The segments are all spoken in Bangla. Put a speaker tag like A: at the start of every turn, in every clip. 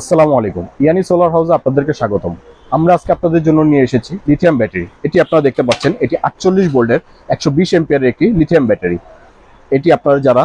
A: আসসালামু আলাইকুম। ইয়ানি সোলার হাউসে আপনাদেরকে স্বাগতম। আমরা আজকে আপনাদের জন্য নিয়ে এসেছি লিথিয়াম ব্যাটারি এটি আপনারা দেখতে পাচ্ছেন, এটি আটচল্লিশ ভোল্টের একশো বিশ এম্পিয়ারের একটি লিথিয়াম ব্যাটারি এটি আপনারা যারা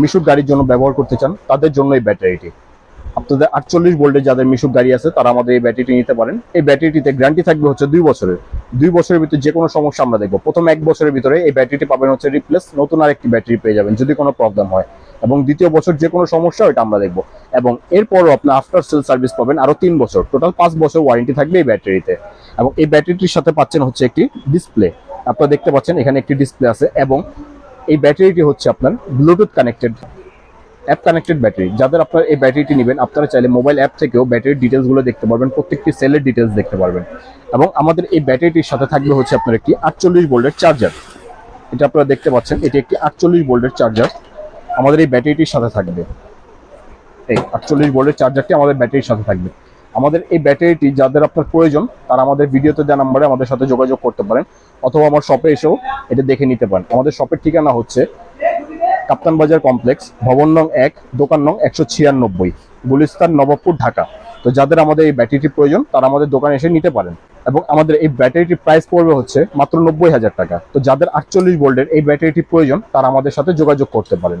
A: মিশুক গাড়ির জন্য ব্যবহার করতে চান, তাদের জন্য এই ব্যাটারিটি আপনাদের আটচল্লিশ ভোল্টের যাদের মিশুক গাড়ি আছে, তারা আমাদের এই ব্যাটারিটি নিতে পারেন। এই ব্যাটারিটিতে গ্যারান্টি থাকবে হচ্ছে দুই বছরের। দুই বছরের ভিতরে যে কোনো সমস্যা আমরা দেখব। প্রথম এক বছরের ভিতরে এই ব্যাটারিটি পাবেন হচ্ছে রিপ্লেস নতুন আরেকটি ব্যাটারি পেয়ে যাবেন যদি কোনো প্রবলেম হয়। এবং দ্বিতীয় বছর যে কোনো সমস্যা ওটা আমরা দেখব। এবং এরপরও আপনি আফটার সেল সার্ভিস পাবেন আরও তিন বছর। টোটাল পাঁচ বছর ওয়ারেন্টি থাকবে এই ব্যাটারিতে এবং এই ব্যাটারিটির সাথে পাচ্ছেন হচ্ছে একটি ডিসপ্লে আপনারা দেখতে পাচ্ছেন এখানে একটি ডিসপ্লে আছে এবং এই ব্যাটারিটি হচ্ছে আপনার Bluetooth connected app connected battery যাদের আপনার এই ব্যাটারিটি নেবেন, আপনারা চাইলে মোবাইল অ্যাপ থেকেও ব্যাটারির ডিটেলসগুলো দেখতে পারবেন, প্রত্যেকটি সেলের ডিটেলস দেখতে পারবেন। এবং আমাদের এই ব্যাটারিটির সাথে থাকবে হচ্ছে আপনার একটি আটচল্লিশ ভোল্টের চার্জার এটা আপনারা দেখতে পাচ্ছেন, এটি একটি আটচল্লিশ ভোল্টের চার্জার আমাদের এই ব্যাটারিটির সাথে থাকবে। এই আটচল্লিশ ভোল্টের চার্জারটি আমাদের ব্যাটারির সাথে থাকবে। আমাদের এই ব্যাটারিটি যাদের আপনার প্রয়োজন, তারা আমাদের ভিডিওতে দেওয়া নাম্বারে আমাদের সাথে যোগাযোগ করতে পারেন, অথবা আমার শপে এসেও এটা দেখে নিতে পারেন। আমাদের শপের ঠিকানা হচ্ছে কাপ্তান বাজার কমপ্লেক্স, ভবন নং এক, দোকান নং একশো ছিয়ানব্বই, গুলিস্তান, নবাবপুর, ঢাকা। তো যাদের আমাদের এই ব্যাটারিটি প্রয়োজন, তারা আমাদের দোকানে এসে নিতে পারেন। এবং আমাদের এই ব্যাটারিটির প্রাইস পড়বে হচ্ছে মাত্র নব্বই হাজার টাকা। তো যাদের আটচল্লিশ ভোল্টের এই ব্যাটারিটি প্রয়োজন, তারা আমাদের সাথে যোগাযোগ করতে পারেন।